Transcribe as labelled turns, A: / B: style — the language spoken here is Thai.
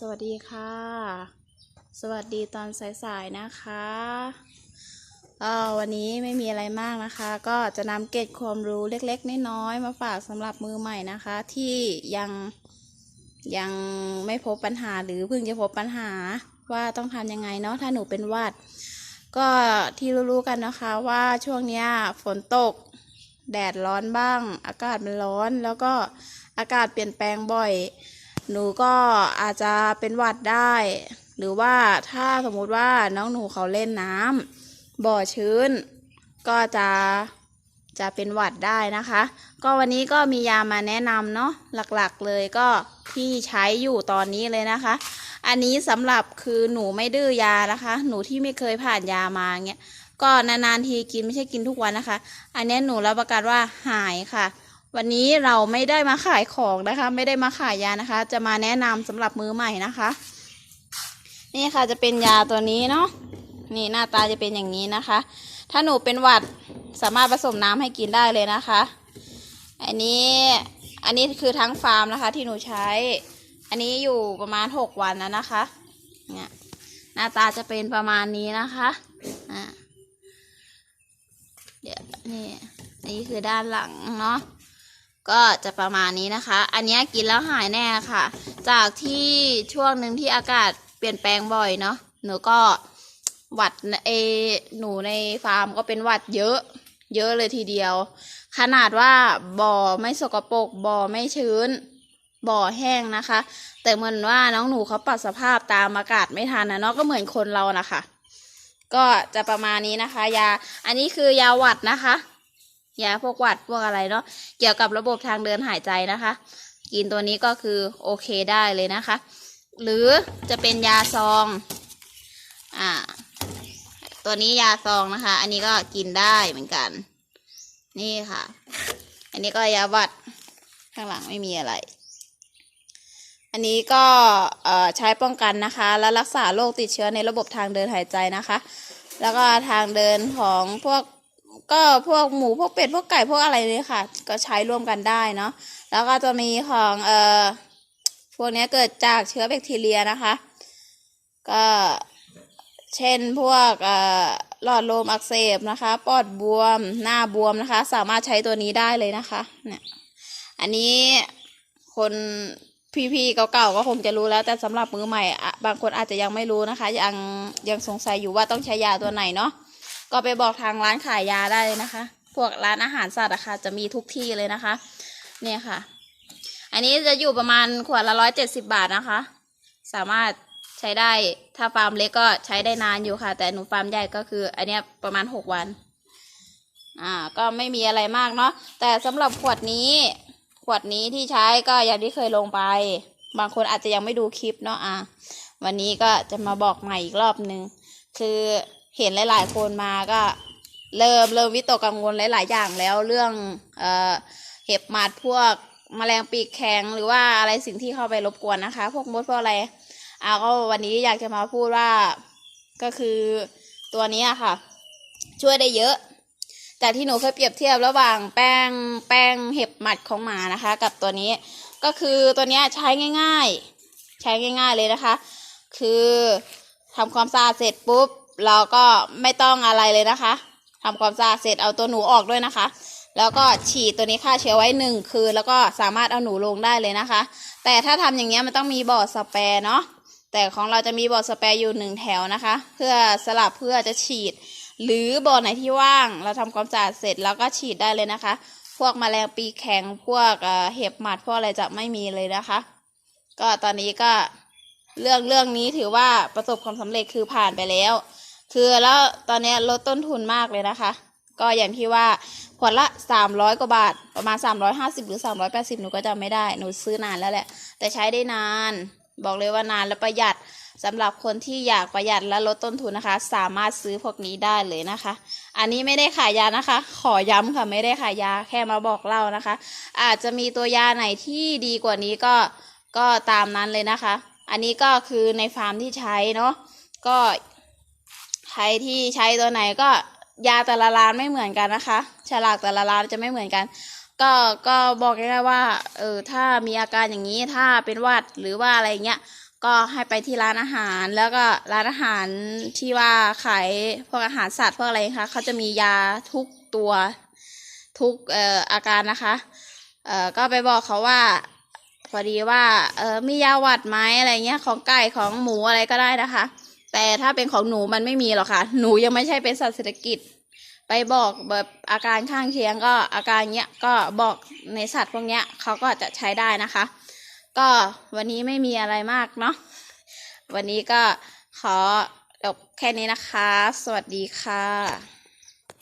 A: สวัสดีค่ะ สวัสดีตอนสายๆนะคะเออวันนี้ไม่มีอะไรมากนะคะ ก็จะนำเกร็ดความรู้เล็กๆน้อยๆมาฝากสำหรับมือใหม่นะคะ ที่ยังยังไม่พบปัญหาหรือเพิ่งจะพบปัญหาว่าต้องทำยังไงเนาะถ้าหนูเป็นวัด ก็ที่รู้ๆกันนะคะว่าช่วงเนี้ยฝนตก แดดร้อนบ้าง อากาศมันร้อน แล้วก็อากาศเปลี่ยนแปลงบ่อย หนูก็อาจจะเป็นหวัดได้ หรือว่าถ้าสมมุติว่าน้องหนูเขาเล่นน้ำบ่อชื้น ก็จะจะเป็นหวัดได้นะคะ ก็วันนี้ก็มียามาแนะนำเนาะหลักๆเลยก็ที่ใช้อยู่ตอนนี้เลยนะคะ อันนี้สำหรับคือหนูไม่ดื้อยานะคะ หนูที่ไม่เคยผ่านยามาเงี้ยก็นานๆทีกินไม่ใช่กินทุกวันนะคะ อันนี้หนูรับประกันว่าหายค่ะ วันนี้เราไม่ได้มาขายของนะคะ ไม่ได้มาขายยานะคะ จะมาแนะนำสำหรับมือใหม่นะคะ นี่ค่ะจะเป็นยาตัวนี้เนาะนี่หน้าตาจะเป็นอย่างนี้นะคะ ถ้าหนูเป็นหวัดสามารถผสมน้ำให้กินได้เลยนะคะ อันนี้อันนี้คือทั้งฟาร์มนะคะ ที่หนูใช้ อันนี้อยู่ประมาณหกวันแล้วนะคะเนี่ยหน้าตาจะเป็นประมาณนี้นะคะอะเดี๋ยวนี่อันนี้คือด้านหลังเนาะ ก็จะประมาณนี้นะคะ อันนี้กินแล้วหายแน่ค่ะ จากที่ช่วงหนึ่งที่อากาศเปลี่ยนแปลงบ่อยเนาะหนูก็หวัดเอหนูในฟาร์มก็เป็นหวัดเยอะ เยอะเลยทีเดียว ขนาดว่าบ่อไม่สกปรกบ่อไม่ชื้น บ่อแห้งนะคะ แต่เหมือนว่าน้องหนูเขาปรับสภาพตามอากาศไม่ทันนะเนาะก็เหมือนคนเรานะคะก็จะประมาณนี้นะคะ ยา อันนี้คือยาหวัดนะคะ ยาพวกหวัดพวกอะไรเนาะเกี่ยวกับระบบทางเดินหายใจนะคะ กินตัวนี้ก็คือโอเคได้เลยนะคะ หรือจะเป็นยาซองอ่าตัวนี้ยาซองนะคะ อันนี้ก็กินได้เหมือนกัน นี่ค่ะ อันนี้ก็ยาหวัดข้างหลังไม่มีอะไร อันนี้ก็เอ่อใช้ป้องกันนะคะ และรักษาโรคติดเชื้อในระบบทางเดินหายใจนะคะ แล้วก็ทางเดินของพวก ก็พวกหมูพวกเป็ดพวกไก่พวกอะไรเนี่ยค่ะ ก็ใช้ร่วมกันได้เนาะแล้วก็จะมีของเอ่อพวกนี้เกิดจากเชื้อแบคทีเรียนะคะ ก็เช่นพวกเอ่อหลอดลมอักเสบนะคะ ปอดบวมหน้าบวมนะคะ สามารถใช้ตัวนี้ได้เลยนะคะเนี่ยอันนี้คนพี่ๆเก่าๆก็คงจะรู้แล้ว แต่สำหรับมือใหม่ บางคนอาจจะยังไม่รู้นะคะ ยังยังสงสัยอยู่ว่าต้องใช้ยาตัวไหนเนาะ ก็ไปบอกทางร้านขายยาได้เลยนะคะ พวกร้านอาหารสัตว์อะค่ะจะมีทุกที่เลยนะคะ เนี่ยค่ะ อันนี้จะอยู่ประมาณขวดละร้อยเจ็ดสิบาทนะคะ สามารถใช้ได้ถ้าฟาร์มเล็กก็ใช้ได้นานอยู่ค่ะ แต่หนูฟาร์มใหญ่ก็คือ อันเนี้ยประมาณหกวัน อ่า ก็ไม่มีอะไรมากเนาะแต่สำหรับขวดนี้ ขวดนี้ที่ใช้ก็อย่างที่เคยลงไป บางคนอาจจะยังไม่ดูคลิปเนาะอ่าวันนี้ก็จะมาบอกใหม่อีกรอบนึงคือ เห็นหลาย ๆ คนมาก็ เริ่มเริ่มวิตกกังวลหลาย ๆ อย่างแล้วเรื่องเอ่อเห็บหมัดพวกแมลงปีกแข็งหรือว่าอะไรสิ่งที่เข้าไปรบกวนนะคะ พวกมดพวกอะไรอ่าก็วันนี้อยากจะมาพูดว่าก็คือตัวนี้ค่ะ ช่วยได้เยอะจากที่หนูเคยเปรียบเทียบระหว่างแป้งแป้งเห็บหมัดของหมานะคะ กับตัวนี้ก็คือตัวนี้ใช้ง่าย ๆ ใช้ง่าย ๆเลยนะคะ คือทำความสะอาดเสร็จปุ๊บ เราก็ไม่ต้องอะไรเลยนะคะทำความสะอาดเสร็จเอาตัวหนูออกด้วยนะคะ แล้วก็ฉีดตัวนี้ฆ่าเชื้อไว้หนึ่งคืน แล้วก็สามารถเอาหนูลงได้เลยนะคะ แต่ถ้าทำอย่างเงี้ยมันต้องมีบอร์ดสเปรย์เนาะแต่ของเราจะมีบอร์ดสเปรย์อยู่หนึ่งแถวนะคะ เพื่อสลับเพื่อจะฉีด หรือบอร์ดไหนที่ว่าง เราทำความสะอาดเสร็จแล้วก็ฉีดได้เลยนะคะ พวกแมลงปีกแข็งพวกเห็บหมัดพวกอะไรจะไม่มีเลยนะคะ ก็ตอนนี้ก็เรื่องเรื่องนี้ถือว่าประสบความสำเร็จคือผ่านไปแล้ว คือแล้วตอนนี้ลดต้นทุนมากเลยนะคะ ก็อย่างที่ว่าขวดละสามร้อยกว่าบาท ประมาณสามร้อยห้าสิบหรือสามร้อยแปดสิบหนูก็จำไม่ได้ หนูซื้อนานแล้วแหละ แต่ใช้ได้นาน บอกเลยว่านานและประหยัดสำหรับคนที่อยากประหยัดและลดต้นทุนนะคะ สามารถซื้อพวกนี้ได้เลยนะคะ อันนี้ไม่ได้ขายยานะคะ ขอย้ำค่ะไม่ได้ขายยาแค่มาบอกเล่านะคะ อาจจะมีตัวยาไหนที่ดีกว่านี้ก็ก็ตามนั้นเลยนะคะ อันนี้ก็คือในฟาร์มที่ใช้เนาะก็ ใครที่ใช้ตัวไหนก็ยาแต่ละร้านไม่เหมือนกันนะคะ ฉลากแต่ละร้านจะไม่เหมือนกัน ก็ก็บอกง่ายๆว่าเออถ้ามีอาการอย่างนี้ถ้าเป็นหวัดหรือว่าอะไรเงี้ยก็ให้ไปที่ร้านอาหารแล้วก็ร้านอาหารที่ว่าขายพวกอาหารสัตว์พวกอะไรคะเขาจะมียาทุกตัวทุกเอ่ออาการนะคะเอ่อก็ไปบอกเขาว่าพอดีว่าเออมียาหวัดไหมอะไรเงี้ยของไก่ของหมูอะไรก็ได้นะคะ แต่ถ้าเป็นของหนูมันไม่มีหรอกค่ะ หนูยังไม่ใช่เป็นสัตว์เศรษฐกิจ ไปบอกแบบอาการข้างเคียงก็อาการเนี้ยก็บอกในสัตว์พวกเนี้ยเขาก็จะใช้ได้นะคะ ก็วันนี้ไม่มีอะไรมากเนาะวันนี้ก็ขอจบแค่นี้นะคะ สวัสดีค่ะ